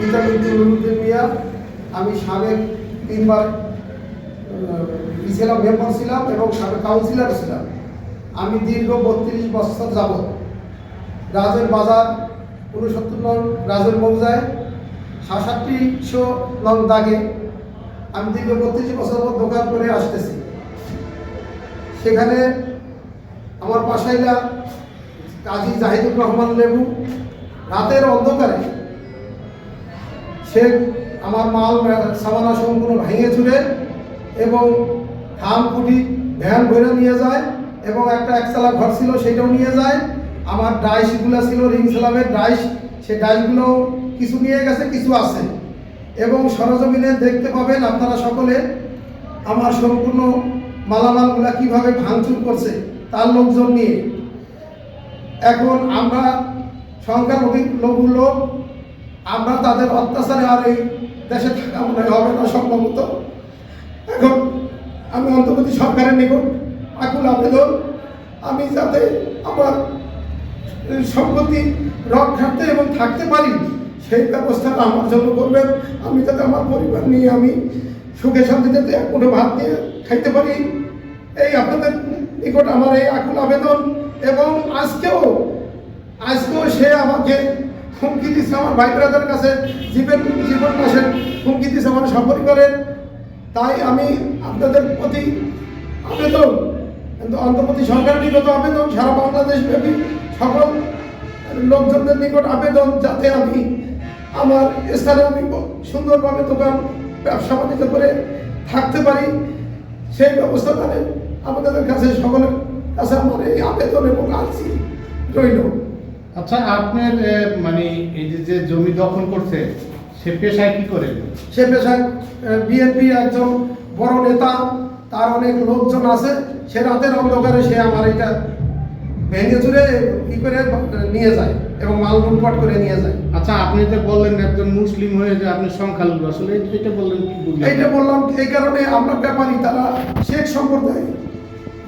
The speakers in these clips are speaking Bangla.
পিতা মৃত্যুদ্দিন মিয়া আমি সাবেক তিনবার ছিলাম মেম্বার ছিলাম এবং সাবেক কাউন্সিলর ছিলাম। আমি দীর্ঘ বত্রিশ বছর যাব রাজের বাজার উনসত্তর নং রাজের মৌজায় সাতষট্টিশো নং দাগে আমি দীর্ঘ বত্রিশ বছর দোকান করে আসতেছি। সেখানে আমার পাশাইলা কাজী জাহিদুর রহমান লেবু, রাতের অন্ধকারে সে আমার মাল সামানা সম্পূর্ণ ভেঙে চুরে এবং খাম কুটি ভ্যান ভরে নিয়ে যায় এবং একটা একতলা ঘর ছিল সেটাও নিয়ে যায়। আমার ডাইসগুলো ছিল রিং সালামের ডাইস, সে ডাইসগুলো কিছু নিয়ে গেছে, কিছু আছে। এবং সরজমিনে দেখতে পাবেন আপনারা সকলে আমার সম্পূর্ণ মালামালগুলা কীভাবে ভাঙচুর করছে তার লোকজন নিয়ে। এখন আমরা সংখ্যালঘু লঘু লোক আমরা তাদের অত্যাচারে আর এই দেশে থাকা মনে হবে না সম্ভবত এখন আমি অন্তর্বর্তী সরকারের নিকট আকুল আবেদন, আমি যাতে আমার সম্পত্তি রক্ষার্থে এবং থাকতে পারি, সেই ব্যবস্থাটা আমার জন্য করবেন। আমি যাতে আমার পরিবার নিয়ে আমি সুখে শান্তিতে মুঠো ভাত দিয়ে খাইতে পারি। এই আপনাদের নিকট আমার এই আকুল আবেদন এবং আজকেও আজকেও সে আমাকে হুমকি দিচ্ছে আমার ভাই ব্রাদার কাছে জীবন জীবন নাশের হুমকি দিচ্ছে আমার সপরিবারের। তাই আমি আপনাদের প্রতি আবেদন, কিন্তু অন্তর্বর্তী সরকারের নিকট আবেদন, সারা বাংলাদেশ ব্যাপী সকল লোকজনদের নিকট আবেদন, যাতে আমি আমার স্থানে আমি সুন্দরভাবে দোকান, ব্যবসা বাণিজ্য করে থাকতে পারি। সেই ব্যবস্থা তাহলে আমাদের কাছে সকলের কাছে আমার এই আবেদন এবং আর্জি রইল। আচ্ছা আপনার মানে এই যে যে জমি দখল করছে সে পেশায় কি করে? সে পেশায় বিএনপি একজন বড় নেতা তার অনেক লোকজন আছে সে রাতের অন্ধকারে সে আমার এটা ভেঙে চুরে কি করে নিয়ে যায় এবং মাল লুটপাট করে নিয়ে যায়। আচ্ছা আপনি তো বললেন একজন মুসলিম হয়ে যে আপনি সংখ্যালঘু আসলে এটা- এটা বললেন কি এইটা বললাম এই কারণে আমরা ব্যাপারী তারা শেখ সম্প্রদায়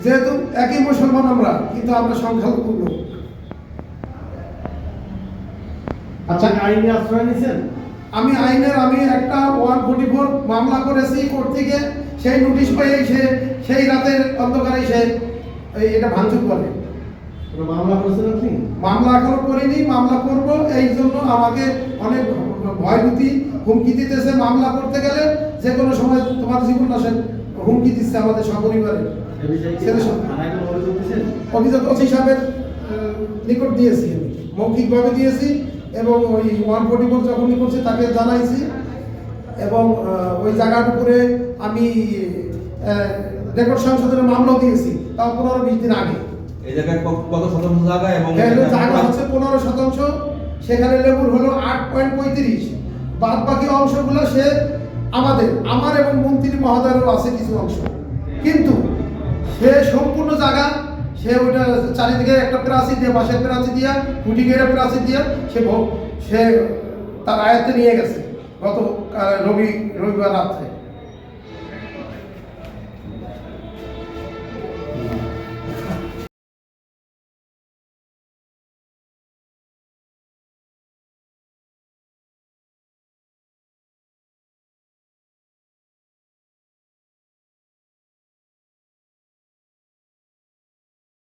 যেহেতু একই মুসলমান আমরা কিন্তু আমরা সংখ্যালঘু লোক। আচ্ছা। আইনি আশ্রয় নিছেন আমি আইনের আমি একটা ওয়ান ফোর্টি ফোর মামলা করেছি কোর্ট থেকে। সেই নোটিশ পেয়ে সে সেই রাতের অন্ধকারে সে এটা ভাঙচুর করে। মামলা করেছেন আপনি? মামলা এখনও করিনি মামলা করব। এই জন্য আমাকে অনেক ভয়ভীতি হুমকি দিতেছে মামলা করতে গেলে। যে কোনো সময় তোমার জীবন নাশের হুমকি দিচ্ছে আমাদের সপরিবারে। অভিযোগ ওসি সাহেবের নিকট দিয়েছি মৌখিকভাবে দিয়েছি। এবং ওই ওয়ান ফোর্টি ফোর যখনই করছে তাকে জানাইছি। এবং ওই জায়গার উপরে আমি রেকর্ড সংশোধনের মামলাও দিয়েছি তাও পনেরো বিশ দিন আগে। এই জায়গায় কত শতাংশ জায়গা এবং জায়গা হচ্ছে পনেরো শতাংশ। সেখানে লেবুর হলো আট পয়েন্ট পঁয়ত্রিশ। বাদ বাকি অংশগুলো সে আমাদের আমার এবং মন্ত্রী মহোদয়েরও আছে কিছু অংশ। কিন্তু সে সম্পূর্ণ জায়গা সে ওটা চারিদিকে একটা প্রাচীর দিয়ে বাঁশের প্রাচীর দিয়ে খুঁটি গেড়ে প্রাচীর দিয়ে সে সে তার আয়ত্তে নিয়ে গেছে গত রবি, রবিবার রাত্রে।